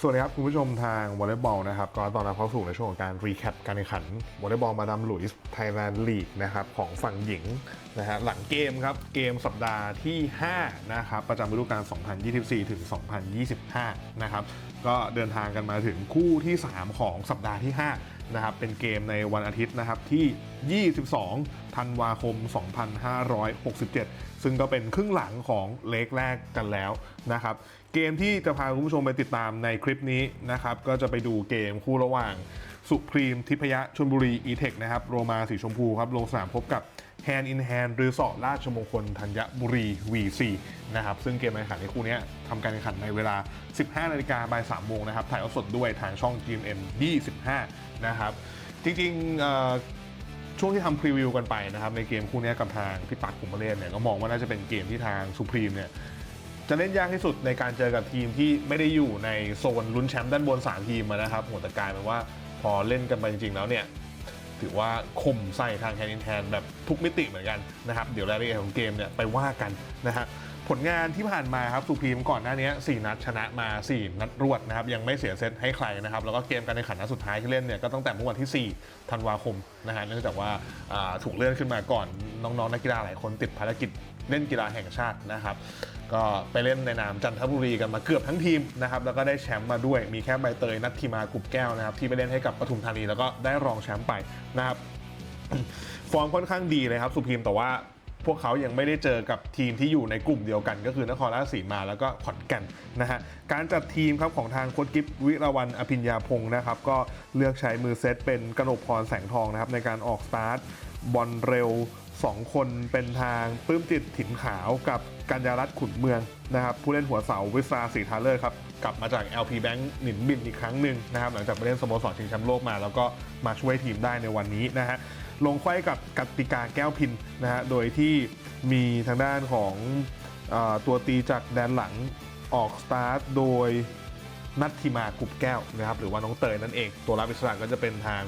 สวัสดีครับ คุณผู้ชมทางวอลเลย์บอลนะครับก็ตอนรับเข้าสู่ในช่วงของการรีแคปการแข่งขันวอลเลย์บอลมาดามหลุยส์ไทยแลนด์ลีกนะครับของฝั่งหญิงนะฮะหลังเกมครับเกมสัปดาห์ที่ 5 นะครับ ประจำฤดูกาล 2024 ถึง 2025 นะครับ ก็เดินทางกันมาถึงคู่ที่ 3 ของสัปดาห์ที่ 5 นะครับเป็นเกมในวันอาทิตย์นะครับที่ 22 ธันวาคม 2567 ซึ่งก็เป็นครึ่งหลังของเลกแรกกันแล้วนะครับ เกมที่จะพาคุณผู้ชมไปติดตามในคลิปนี้นะครับก็จะไปดูเกมคู่ระหว่าง สุพรีมทิพยะชลบุรีอีเทคนะครับโรมาสีชมพูครับลงสนามพบกับ Hand in Hand หรือสอราชมงคลธัญบุรี V4 นะครับซึ่งเกมการแข่งขันในคู่นี้ทำการแข่งขันในเวลา 15 นาฬิกาบ่าย3โมงนะครับถ่ายทอดสดด้วยทางช่อง GMM 25 นะครับ จริงๆเอ่อช่วงที่ทำพรีวิวกันไปนะครับ ในเกมคู่นี้กับทางพี่ปักขุมมาเลนเนี่ยก็มองว่าน่าจะเป็นเกมที่ทางสุพรีมเนี่ยจะเล่นยากที่สุดในการเจอกับทีมที่ไม่ได้อยู่ในโซนลุ้นแชมป์ด้านบน3ทีมอะนะครับโหแต่กลายเป็นว่าพอเล่นกันไปจริงๆแล้วเนี่ย ถือว่าข่มใส่ทางแฮนด์อินแฮนแบบทุกมิติเหมือนกันนะครับ เดี๋ยวรายละเอียดของเกมเนี่ยไปว่ากันนะฮะ ผลงานที่ผ่านมาครับสุพีมก่อนหน้านี้4นัดชนะมา 4 นัดรวดนะครับยังไม่เสียเซตให้ใครนะครับแล้วก็เกมการแข่งขันนัดสุดท้ายที่เล่นเนี่ยก็ตั้งแต่เมื่อวันที่ 4 ธันวาคมนะฮะเนื่องจากว่าถูกเลื่อนขึ้นมาก่อนน้องๆนักกีฬาหลายคนติดภารกิจเล่นกีฬาแห่งชาตินะครับก็ไปเล่นในนามจันทบุรีกันมาเกือบทั้งทีมนะครับแล้วก็ได้แชมป์มาด้วยมีแค่ใบเตยนัททีมากุบแก้วนะครับที่ไปเล่นให้กับปทุมธานีแล้วก็ได้รองแชมป์ไปนะครับฟอร์มค่อนข้างดีเลยครับสุพีมแต่ว่า พวกเขายังไม่ได้เจอกับทีมที่อยู่ในกลุ่มเดียวกัน ก็คือนครราชสีมาแล้วก็ขอนแก่นนะฮะการจัดทีมครับของทางโค้ชกิฟวิรวันอภิญญาพงศ์นะครับก็เลือกใช้มือเซตเป็นกนกพรแสงทองนะครับในการออกสตาร์ทบอลเร็ว 2 คนเป็นทางปลื้มจิตถิ่นขาวกับกัญญารัตน์ขุนเมืองนะครับผู้เล่นหัวเสาวิสาศรีทาเลอร์ครับกลับมาจาก LP Bank หนินบินอีกครั้งหนึ่งนะครับหลังจากไปเล่นสโมสรชิงแชมป์โลกมา แล้วก็มาช่วยทีมได้ในวันนี้นะฮะ ลงไขว้กับกติกาแก้วพินนะฮะโดยที่มีทางด้านของอตัวตีจากแดนหลังออกสตาร์ทโดยนัทธิมากุบแก้วนะครับหรือว่าน้องเตยนั่นเอง ตัวรับอิสระก็จะเป็นทาง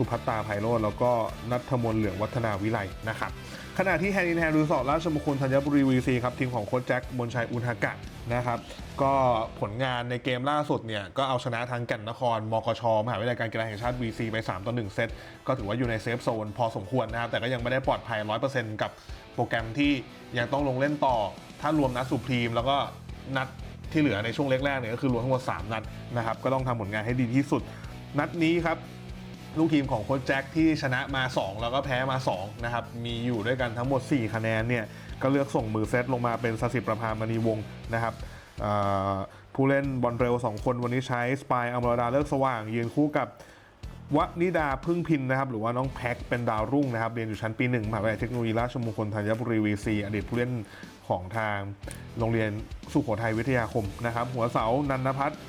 สุภัตตาไพโรจน์แล้วก็นัทมนเหลืองวัฒนาวิไลนะครับขณะที่แฮนดินแฮนรีสอร์ทราชมงคลธัญบุรีวีซีครับทีมของโค้ชแจ็คมนชัยอุณหกะนะครับก็ผลงานในเกมล่าสุดเนี่ยก็เอาชนะทางแก่นนคร มกช มหาวิทยาลัยการกีฬาแห่งชาติ VC ไป 3 ต่อ 1 เซต ก็ถือว่าอยู่ในเซฟโซนพอสมควรนะครับ แต่ก็ยังไม่ได้ปลอดภัย 100%กับโปรแกรมที่ยังต้องลงเล่นต่อ ถ้ารวมนัดสุพรีมแล้วก็นัดที่เหลือในช่วงแรกๆเนี่ยก็คือรวมทั้งหมด 3 นัดนะครับก็ต้องทำผลงานให้ดีที่สุด นัดนี้ครับ ลูกทีมของโค้ชแจ็คที่ชนะมา 2 แล้วก็แพ้มา2นะครับมีอยู่ด้วยกันทั้งหมด 4 คะแนนเนี่ยก็เลือกส่งมือเซตลงมาเป็นสสิประพามณีวงนะครับผู้เล่นบอลเร็ว 2 คนวันนี้ใช้สปายอัมรดาเลิกสว่าง ยืนคู่กับวนิดาพึ่งพินนะครับหรือว่าน้องแพ็คเป็นดาวรุ่งนะครับเรียนอยู่ชั้นปีหนึ่งมหาวิทยาลัยเทคโนโลยีราชมงคลธัญบุรีวีซีอดีตผู้เล่นของทางโรงเรียนสุโขทัยวิทยาคมนะครับหัวเสานันทพัฒน์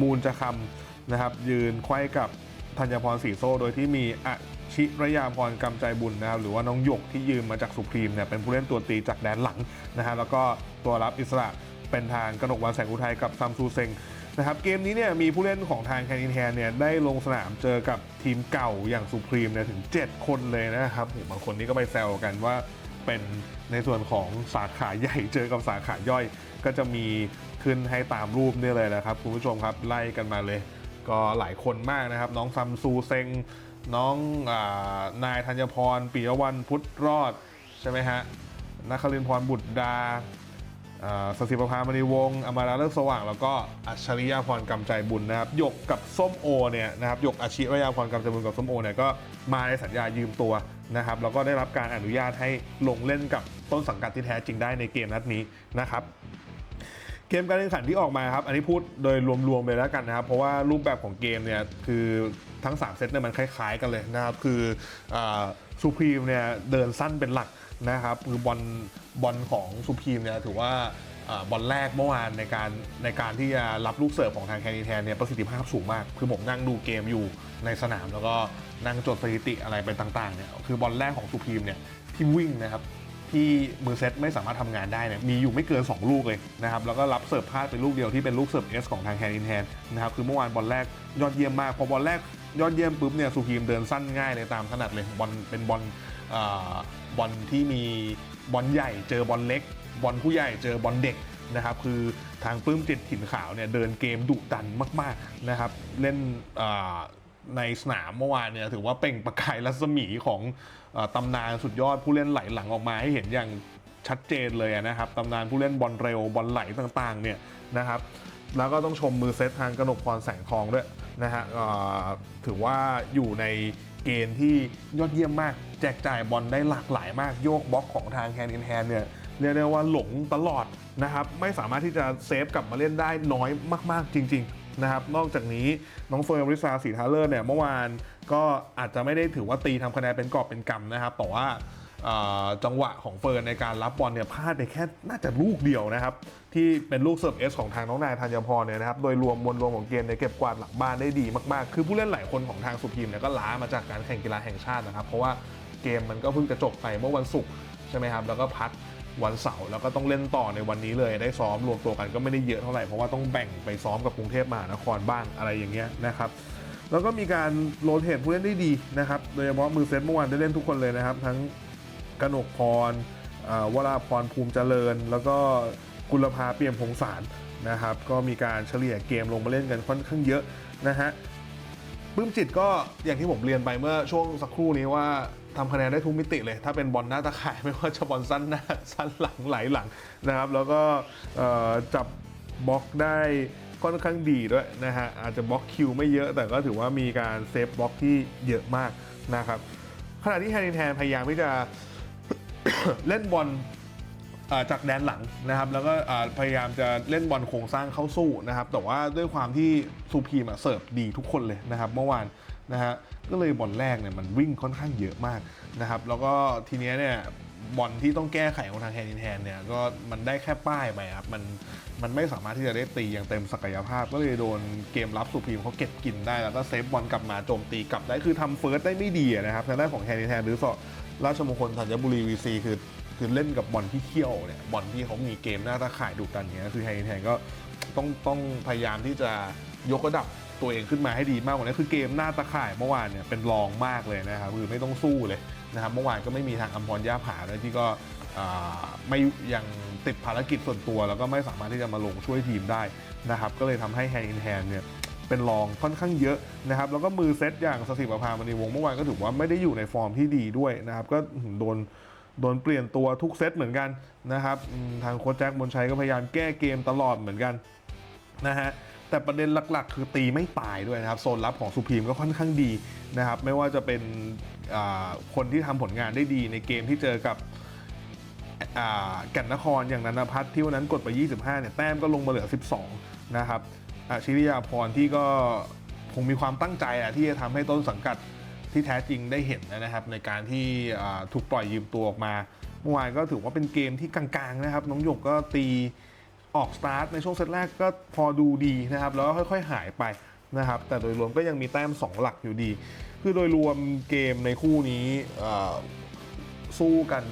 มูลจะคำนะครับยืนไขว้กับ ธัญพรสีโซ่โดยที่มีอชิรยาพรกำใจบุญนะครับหรือว่าน้องหยกที่ยืมมาจากสุพรีมเนี่ยเป็นผู้เล่นตัวตีจากแดนหลังนะฮะแล้วก็ตัวรับอิสระเป็นทางกนกวันแสงอุทัยกับซัมซูเซงนะครับเกมนี้เนี่ยมีผู้เล่นของทางแคนินแฮนเนี่ยได้ลงสนามเจอกับทีมเก่าอย่างสุพรีมเนี่ยถึง 7 คนเลยนะครับบางคนนี่ก็ไปแซวกันว่าเป็นในส่วนของสาขาใหญ่เจอกับสาขาย่อย ก็จะมีขึ้นให้ตามรูปนี่เลยนะครับคุณผู้ชมครับไล่กันมาเลย ก็หลายคนมากนะครับ น้องซัมซูเซงน้องอนายธัญพรปิยวันพุทธรอด ใช่ไหมฮะนักคลินพรบุตรดาสศิประภามณีวงศ์อมาราเลิกสว่าง แล้วก็อัจฉริยาพรกำใจบุญนะครับหยกกับส้มโอเนี่ยนะครับหยกอาชิรยาพรกำใจบุญกับส้มโอเนี่ยก็มาในสัญญายืมตัวนะครับแล้วก็ได้รับการอนุญาตให้ลงเล่นกับต้นสังกัดที่แท้จริงได้ในเกมนัดนี้นะครับ เกมการแข่งขันที่ออกมาครับ อันนี้พูดโดยรวมๆเลยแล้วกันนะครับ เพราะว่ารูปแบบของเกมเนี่ยคือทั้ง 3 เซตเนี่ยมันคล้ายๆกันเลยนะครับ คือซูพรีมเนี่ยเดินสั้นเป็นหลักนะครับ คือบอลบอลของซูพรีมเนี่ยถือว่าอบอลแรกเมื่อวานในการในการที่จะรับลูกเสิร์ฟของทางแคนนีแทนเนี่ยประสิทธิภาพสูงมาก คือผมนั่งดูเกมอยู่ในสนาม แล้วก็นั่งจดสถิติอะไรไปต่างๆเนี่ยคือบอลแรกของซูพรีมเนี่ยที่วิ่งนะครับ ที่มือเซตไม่สามารถทำงานได้เนี่ยมีอยู่ไม่เกิน 2 ลูกเลยนะครับแล้วก็รับเสิร์ฟพลาดเป็นลูกเดียวที่เป็นลูกเสิร์ฟเอสของทางแฮนด์อินแฮนนะครับคือเมื่อวานบอลแรกยอดเยี่ยมมากพอบอลแรกยอดเยี่ยมปุ๊บเนี่ยสุพีมเดินสั้นง่ายเลยตามถนัดเลยบอลเป็นบอลอ่าบอลที่มีบอลใหญ่เจอบอลเล็ก บอลผู้ใหญ่เจอบอลเด็กนะครับคือทางปลื้มจิตถิ่นขาวเนี่ยเดินเกมดุดันมากๆนะครับเล่นอ่าในสนามเมื่อวานเนี่ยถือว่าเป่งประกายรัศมีของ ตำนานสุดยอดผู้เล่นไหลหลังออกมาให้เห็นอย่างชัดเจนเลยนะครับตำนานผู้เล่นบอลเร็วบอลไหลต่างๆเนี่ยนะครับแล้วก็ต้องชมมือเซตทางกนกพรแสงทองด้วยนะฮะถือว่าอยู่ในเกณฑ์ที่ยอดเยี่ยมมาก แจกจ่ายบอลได้หลากหลายมากโยกบล็อกของทางแฮนด์อินแฮนเนี่ยเรียกได้ว่าหลงตลอดนะครับไม่สามารถที่จะเซฟกลับมาเล่นได้น้อยมาก ๆ จริง ๆ นะครับ นอกจากนี้น้องเฟิร์นริซาสีทาเลอร์เนี่ยเมื่อวาน ก็อาจจะไม่ได้ถือว่าตีทำคะแนนเป็นกอบเป็นกำนะครับแต่ว่าจังหวะของเฟิร์นในการรับบอลเนี่ยพลาดไปแค่น่าจะลูกเดียวนะครับ ที่เป็นลูกเสิร์ฟเอสของทางน้องนายธัญพรเนี่ยนะครับ โดยรวมมวลรวมของเกมเนี่ยเก็บกวาดหลังบ้านได้ดีมากๆ คือผู้เล่นหลายคนของทางสุพีมเนี่ยก็ล้ามาจากการแข่งกีฬาแห่งชาตินะครับ เพราะว่าเกมมันก็เพิ่งจะจบไปเมื่อวันศุกร์ใช่ไหมครับ แล้วก็พักวันเสาร์แล้วก็ต้องเล่นต่อในวันนี้เลยได้ซ้อมรวมตัวกันก็ไม่ได้เยอะเท่าไหร่เพราะว่าต้องแบ่งไปซ้อมกับกรุงเทพมหานครบ้างอะไรอย่างเงี้ยนะครับ แล้วก็มีการโรเตทผู้เล่นได้ดีนะครับ โดยเฉพาะมือเซตเมื่อวานได้เล่นทุกคนเลยนะครับ ทั้งกนกพรวราพรภูมิเจริญ แล้วก็กุลภาเปี่ยมพงสารนะครับ ก็มีการเฉลี่ยเกมลงมาเล่นกันค่อนข้างเยอะนะฮะปื้มจิตก็อย่างที่ผมเรียนไปเมื่อช่วงสักครู่นี้ว่าทำคะแนนได้ทุกมิติเลย ถ้าเป็นบอลหน้าตาข่ายไม่ว่าจะบอลสั้นหน้าสั้นหลังไหลหลังนะครับ แล้วก็จับบล็อกได้ ค่อนข้างดีด้วยนะฮะอาจจะบล็อกคิวไม่เยอะ แต่ก็ถือว่ามีการเซฟบล็อกที่เยอะมากนะครับขณะที่แฮร์รินแทนพยายามที่จะเล่นบอลจากแดนหลังนะครับ แล้วก็พยายามจะเล่นบอลโครงสร้างเข้าสู้นะครับ แต่ว่าด้วยความที่ซูพีมเสิร์ฟดีทุกคนเลยนะครับ เมื่อวานนะฮะก็เลยบอลแรกเนี่ยมันวิ่งค่อนข้างเยอะมากนะครับ แล้วก็ทีเนี้ยเนี่ย บอลที่ต้องแก้ไขของทางแฮร์รินแทนเนี่ยก็มันได้แค่ป้ายไปครับมันมันไม่สามารถที่จะได้ตีอย่างเต็มศักยภาพ ก็เลยโดนเกมรับสุพีมเขาเก็บกินได้แล้วก็เซฟบอลกลับมาโจมตีกลับได้คือทำเฟิร์สได้ไม่ดีนะครับทางด้านของแฮร์รินแทนหรือสราชมงคลธัญบุรีวีซีคือคือเล่นกับบอลที่เขี้ยวเนี่ยบอลที่เขามีเกมหน้าตาข่ายดุดันเนี้ยคือไฮแทนก็ต้องต้องพยายามที่จะยกระดับตัวเองขึ้นมาให้ดีมากกว่านี้คือเกมหน้าตาข่ายเมื่อวานเนี่ยเป็นรองมากเลยนะครับคือไม่ต้องสู้เลย นะครับเมื่อวานก็ไม่มีทางอัมพรย่าผาเลยที่ก็ไม่ยังติดภารกิจส่วนตัว แล้วก็ไม่สามารถที่จะมาลงช่วยทีมได้นะครับก็เลยทำให้แฮนด์อินแฮนเนี่ยเป็นรองค่อนข้างเยอะนะครับแล้วก็มือเซตอย่างสถิประภามณีวงศ์เมื่อวานก็ถือว่าไม่ได้อยู่ในฟอร์มที่ดีด้วยนะครับก็โดนโดนเปลี่ยนตัวทุกเซตเหมือนกันนะครับทางโค้ชแจ็คมนชัยก็พยายามแก้เกมตลอดเหมือนกันนะฮะแต่ประเด็นหลักๆ คือตีไม่ตายด้วยนะครับโซนรับของสุพีมก็ค่อนข้างดีนะครับไม่ว่าจะเป็น คนที่ทำผลงานได้ดีในเกมที่เจอกับก่นนครอย่างนันพัฒน์ที่วันนั้นกดไป 25 เนี่ยแต้มก็ลงมาเหลือ 12 นะครับชิริยาพรที่ก็คงมีความตั้งใจอะที่จะทำให้ต้นสังกัดที่แท้จริงได้เห็นนะครับ ในการที่ถูกปล่อยยืมตัวออกมาเมื่อวานก็ถือว่าเป็นเกมที่กลางๆนะครับ น้องหยกก็ตีออกสตาร์ทในช่วงเซตแรกก็พอดูดีนะครับ แล้วก็ค่อยๆหายไปนะครับ แต่โดยรวมก็ยังมีแต้ม 2 หลักอยู่ดี คือโดยรวมเกมในคู่นี้สู้กัน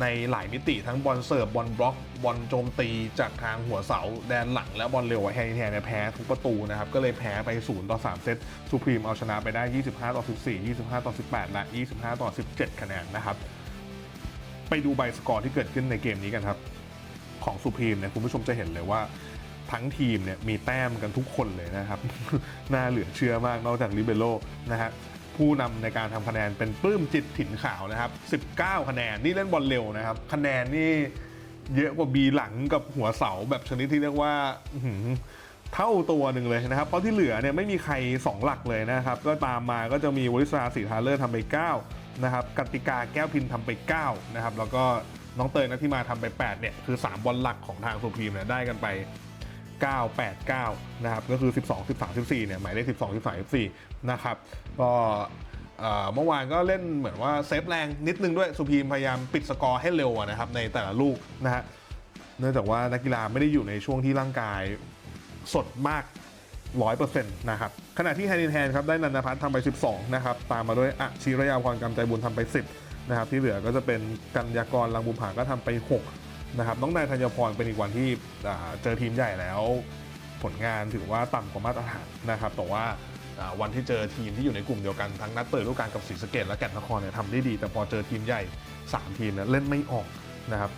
ในหลายมิติทั้งบอลเสิร์ฟบอลบล็อกบอลโจมตีจากทางหัวเสา แดนหลังและบอลเร็วแฮร์รี่แทนเนี่ยแพ้ทุกประตูนะครับ ก็เลยแพ้ไป 0 ต่อ 3 เซตสุพรีมเอาชนะไปได้ 25 ต่อ 14 25 ต่อ 18 และ 25 ต่อ 17 คะแนนนะครับ ไปดูใบสกอร์ที่เกิดขึ้นในเกมนี้กันครับ ของสุพรีมเนี่ยคุณผู้ชมจะเห็นเลยว่าทั้งทีมเนี่ยมีแต้มกันทุกคนเลยนะครับ น่าเหลือเชื่อมากนอกจากลิเบโรนะฮะ ผู้นำในการทำคะแนนเป็นปลื้มจิตถิ่นขาวนะครับ 19 คะแนนนี่เล่นบอลเร็วนะครับ คะแนนนี่เยอะกว่าบีหลังกับหัวเสาแบบชนิดที่เรียกว่าเท่าตัวหนึ่งเลยนะครับ เพราะที่เหลือเนี่ยไม่มีใคร 2 หลักเลยนะครับ ก็ตามมาก็จะมีวริศราสีทาเลอร์ทำไป 9 นะครับกติกาแก้วพินทำไป 9 นะครับ แล้วก็น้องเตยนัทที่มาทำไป 8 เนี่ย คือ 3 บอลหลักของทางสุพีมเนี่ยได้กันไป 9 8 9 นะครับ ก็คือ 12 13 14 เนี่ย หมายเลข 12 13 14 นะครับก็เมื่อวานก็เล่นเหมือนว่าเซฟแรงนิดนึงด้วยสุพีมพยายามปิดสกอร์ให้เร็วนะครับในแต่ละลูกนะฮะเนื่องจากว่านักกีฬาไม่ได้อยู่ในช่วงที่ร่างกายสดมาก 100%นะครับขณะที่แฮนดินแฮนครับได้นันทพัฒน์ทำไป 12 นะครับ ตามมาด้วยอะชีรยาพรกำใจบุญทำไป 10 นะครับ ที่เหลือก็จะเป็นกัญญากรลังบุญผาก็ทำไป 6 นะครับ น้องนายธัญพรเป็นอีกวันที่เจอทีมใหญ่แล้ว ผลงานถือว่าต่ำกว่ามาตรฐานนะครับแต่ว่า วันที่เจอทีมที่อยู่ในกลุ่มเดียวกันทั้งนัดเปิดฤดูกาลกับศรีสะเกดและแก่นนครเนี่ยทำได้ดี แต่พอเจอทีมใหญ่ 3 ทีมเนี่ยเล่นไม่ออกนะครับ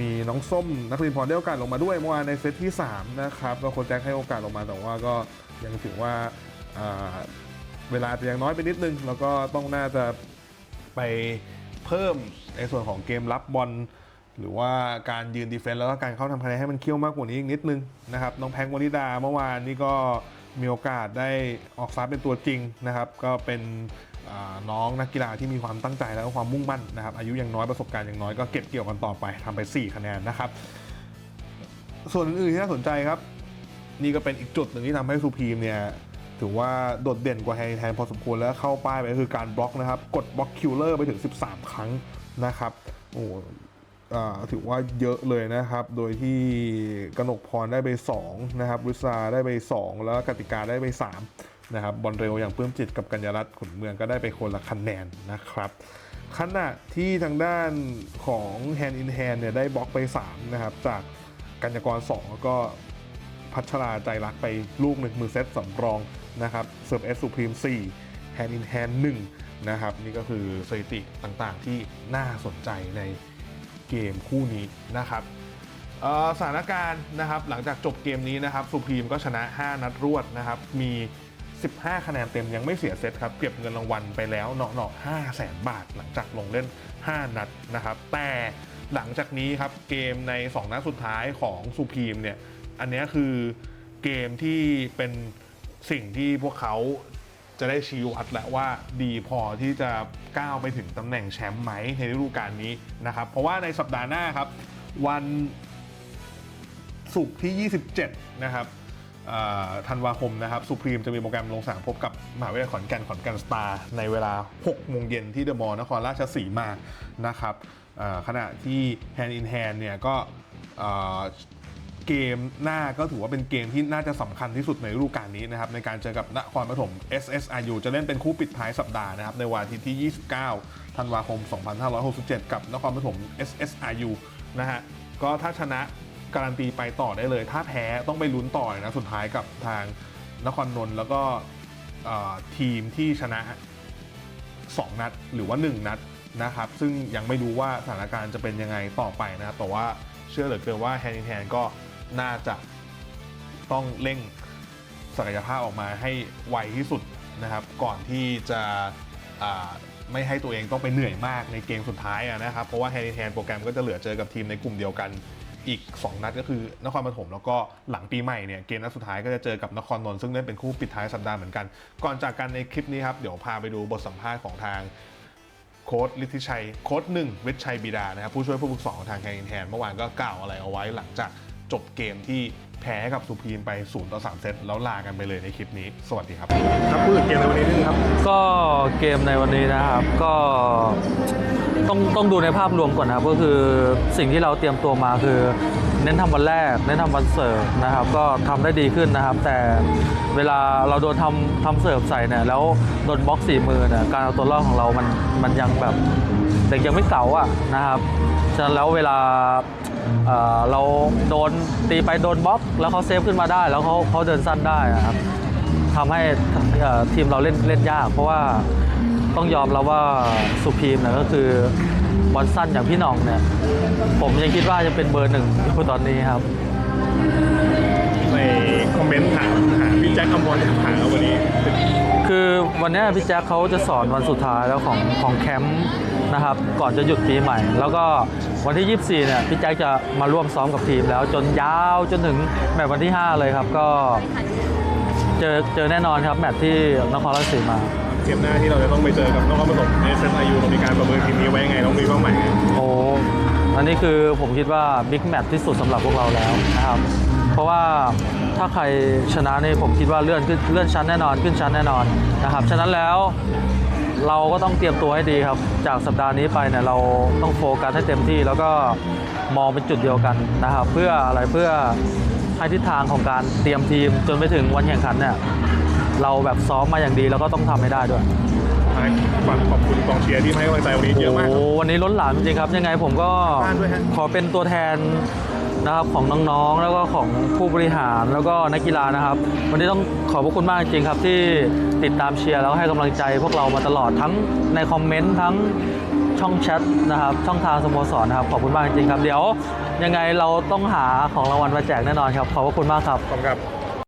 มีน้องส้มนักเรียนพรได้โอกาสลงมาด้วยเมื่อวานในเซตที่3นะครับก็โค้ชแจ็คให้โอกาสลงมาแต่ว่าก็ยังถือว่าเวลาจะยังน้อยไปนิดนึง แล้วก็ต้องน่าจะไปเพิ่มในส่วนของเกมรับบอลหรือว่าการยืนดีเฟนต์แล้วก็การเข้าทำคะแนนให้มันเคี่ยวมากกว่านี้อีกนิดนึงนะครับน้องแพงวนิดาเมื่อวานนี้ก็ มีโอกาสได้ออกสตาร์ทเป็นตัวจริงนะครับ ก็เป็นน้องนักกีฬาที่มีความตั้งใจแล้วก็ความมุ่งมั่นนะครับ อายุยังน้อยประสบการณ์ยังน้อยก็เก็บเกี่ยวกันต่อไปทำไป 4 คะแนนนะครับ ส่วนอื่นที่น่าสนใจครับ นี่ก็เป็นอีกจุดหนึ่งที่ทำให้ซูพีมเนี่ยถือว่าโดดเด่นกว่าแฮร์รี่แทนพอสมควรแล้วเข้าป้ายไปก็คือการบล็อกนะครับ กดบล็อกคิลเลอร์ไปถึง 13 ครั้งนะครับโอ้ ถือว่าเยอะเลยนะครับ โดยที่กนกพรได้ไป2นะครับริซาได้ไป 2 แล้วกติกาได้ไป 3 นะครับ บอลเร็วอย่างปลื้มจิตกับกัญญารัตน์ขุนเมืองก็ได้ไปคนละคะแนนนะครับขณะที่ทางด้านของ Hand in Hand เนี่ยได้บล็อกไป 3 นะครับ จากกัญญกร 2 แล้วก็พัชราใจรักไปลูกหนึ่งมือเซตสำรองนะครับเซิร์ฟเอสสุพรีม4 Hand in Hand 1นะครับ นี่ก็คือสถิติต่างๆที่น่าสนใจใน เกมคู่นี้นะครับสถานการณ์นะครับหลังจากจบเกมนี้นะครับสุพรีมก็ชนะ 5 นัดรวดนะครับมี 15 คะแนนเต็มยังไม่เสียเซตครับเก็บเงินรางวัลไปแล้วเนาะเนาะ5แสนบาทหลังจากลงเล่น 5 นัดนะครับแต่หลังจากนี้ครับเกมใน 2 นัดสุดท้ายของสุพรีมเนี่ยอันนี้คือเกมที่เป็นสิ่งที่พวกเขา จะได้ชี้วัดแหละว่าดีพอที่จะก้าวไปถึงตำแหน่งแชมป์ไหมในฤดูกาลนี้นะครับ เพราะว่าในสัปดาห์หน้าครับ วันศุกร์ที่ 27 นะครับธันวาคมนะครับสุพรีมจะมีโปรแกรมลงสนามพบกับมหาวิทยาลัยขอนแก่นขอนแก่นสตาร์ในเวลา 6 โมงเย็นที่เดอะมอลล์นครราชสีมานะครับขณะที่ Hand in Hand เนี่ยก็ เกมหน้าก็ถือว่าเป็นเกมที่น่าจะสำคัญที่สุดในฤดูกาลนี้นะครับในการเจอกับนครปฐม SSRU จะเล่นเป็นคู่ปิดท้ายสัปดาห์นะครับในวันอาทิตย์ที่ 29 ธันวาคม 2567 กับนครปฐม SSRU นะฮะก็ถ้าชนะการันตีไปต่อได้เลย ถ้าแพ้ต้องไปลุ้นต่อนะสุดท้ายกับทางนครนนท์แล้วก็ทีมที่ชนะ 2 นัดหรือว่า 1 นัดนะครับ ซึ่งยังไม่รู้ว่าสถานการณ์จะเป็นยังไงต่อไปนะครับแต่ว่าเชื่อเหลือเกินว่าแฮนด์แฮนก็ น่าจะต้องเร่งศักยภาพออกมาให้ไวที่สุดนะครับ ก่อนที่จะไม่ให้ตัวเองต้องไปเหนื่อยมากในเกมสุดท้ายะนะครับ เพราะว่าแฮนด์แฮนโปรแกรมก็จะเหลือเจอกับทีมในกลุ่มเดียวกันอีก 2 นัดก็คือนครปฐมแล้วก็หลังปีใหม่เนี่ยเกมนัดสุดท้ายก็จะเจอกับนครนนท์ซึ่งเล่นเป็นคู่ปิดท้ายสัปดาห์เหมือนกัน ก่อนจากกันในคลิปนี้ครับ เดี๋ยวพาไปดูบทสัมภาษณ์ของทางโค้ดลิทธิชัย โค้ดหนึ่งเวิชัยบิดานะครับผู้ช่วยผู้ฝึกสอนของทางแคนแทนเมื่อวานก็กล่าวอะไรเอาไว้หลังจาก จบเกมที่แพ้กับสุพรีมไป0ต่อ3เซตแล้วลากันไปเลยในคลิปนี้ สวัสดีครับ ครับพูดถึงเกมในวันนี้นิดนึงครับ ก็เกมในวันนี้นะครับก็ต้องต้องดูในภาพรวมก่อนนะครับก็คือสิ่งที่เราเตรียมตัวมาคือ เน้นทำวันแรก เน้นทำวันเสิร์ฟนะครับ ก็ทำได้ดีขึ้นนะครับ แต่เวลาเราโดนทำทำเสิร์ฟใส่เนี่ยแล้วโดนบล็อกสี่มือเนี่ยการเอาตัวรอดของเรามันมันยังแบบเด็กยังไม่เก่าอะนะครับฉะนั้นแล้วเวลา เอ่อเราโดนตีไปโดนบล็อก แล้วเขาเซฟขึ้นมาได้ แล้วเขาเขาเดินสั้นได้นะครับทำให้เอ่อทีมเราเล่นเล่นยาก เพราะว่าต้องยอมแล้วว่าสุพีมเนี่ยก็คือบอลสั้นอย่างพี่หน่องเนี่ย ผมยังคิดว่าจะเป็นเบอร์หนึ่งอยู่ตอนนี้ครับในคอมเมนต์ถามหาพี่แจ็คคำบอลถามวันนี้ คือวันเนี้ยพี่แจ็คเขาจะสอนวันสุดท้ายแล้วของของแคมป์ นะครับ ก่อนจะหยุดปีใหม่ แล้วก็วันที่ 24 เนี่ยพี่แจ็คจะมาร่วมซ้อมกับทีมแล้วจนยาวจนถึงแมตช์วันที่ 5 เลยครับ ก็เจอเจอแน่นอนครับแมตช์ที่นครราชสีมาเกมหน้าที่เราจะต้องไปเจอกับนครปฐม SSRU เรามีการประเมินทีมนี้ไว้ยังไงต้องมีเป้าหมายไงโอ้อันนี้คือผมคิดว่าบิ๊กแมตช์ที่สุดสำหรับพวกเราแล้วนะครับ เพราะว่าถ้าใครชนะนี่ผมคิดว่าเลื่อนขึ้นเลื่อนชั้นแน่นอนขึ้นชั้นแน่นอนนะครับฉะนั้นแล้ว เราก็ต้องเตรียมตัวให้ดีครับ จากสัปดาห์นี้ไปเนี่ยเราต้องโฟกัสให้เต็มที่ แล้วก็มองเป็นจุดเดียวกันนะครับ เพื่ออะไรเพื่อให้ทิศทางของการเตรียมทีมจนไปถึงวันแข่งขันเนี่ยเราแบบซ้อมมาอย่างดีแล้วก็ต้องทำให้ได้ด้วยฝากขอบคุณกองเชียร์ที่ให้กำลังใจวันนี้เยอะมากครับโอ้วันนี้ล้นหลามจริงๆครับ ยังไงผมก็บ้านด้วยฮะขอเป็นตัวแทน นะครับของน้องๆ แล้วก็ของผู้บริหารแล้วก็นักกีฬานะครับ วันนี้ต้องขอบพระคุณมากจริงครับที่ติดตามเชียร์แล้วให้กำลังใจพวกเรามาตลอดทั้งในคอมเมนต์ทั้งช่องแชทนะครับ ช่องทางสโมสรนะครับขอบคุณมากจริงครับ เดี๋ยวยังไงเราต้องหาของรางวัลมาแจกแน่นอนครับ ขอบพระคุณมากครับขอบคุณครับ